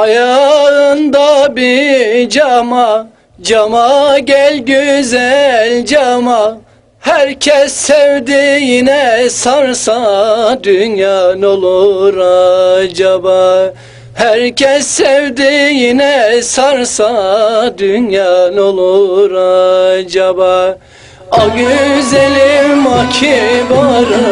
Ayağında bir cama Cama gel güzel cama. Herkes sevdiğine sarsa Dünya ne olur acaba. Herkes sevdiğine sarsa Dünya ne olur acaba. A güzelim a kibarım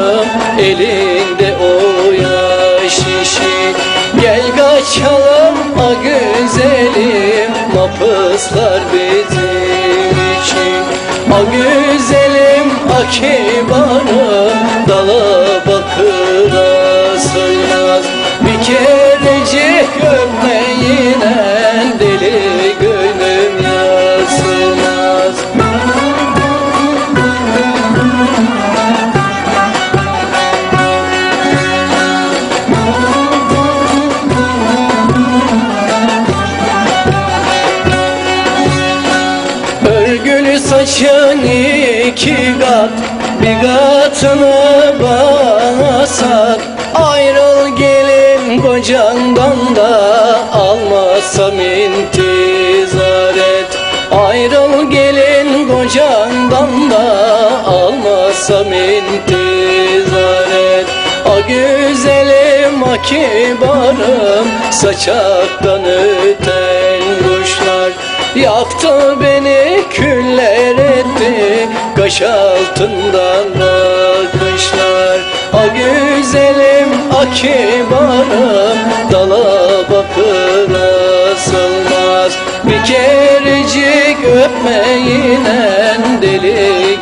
Mapıslar bizim için. A güzelim a kibarım Saçın iki kat Bir katını bana Ayrıl gelin kocandan da Almazsam intizar et. Ayrıl gelin kocandan da Almazsam intizar et. A güzelim a kibarım Saçaktan öten kuşlar. Yaktı beni küller etti Kaş altından bakışlar A güzelim a kibarım Dala bakır asılmaz Bir kerecik öpmeyinen Deli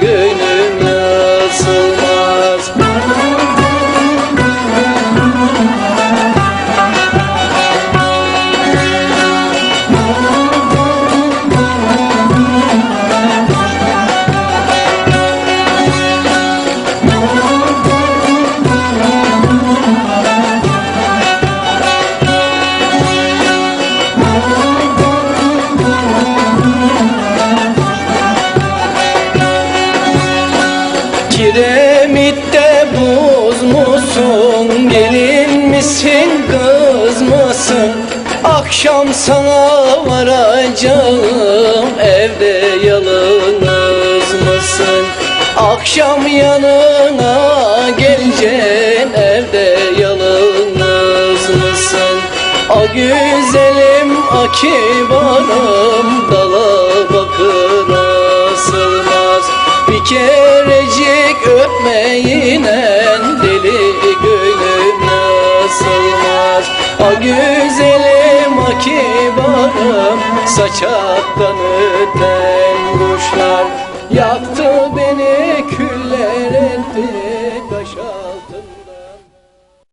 Akşam sana varacağım Evde yalnız mısın? Akşam yanına geleceğim Evde yalnız mısın? A güzelim a kibarım Dala bakır asılmaz Bir kerecik öpmeyinen Deli gönlüm nasılmaz A güzelim Saçaktan öten kuşlar Yaktı beni küller etti taş altında.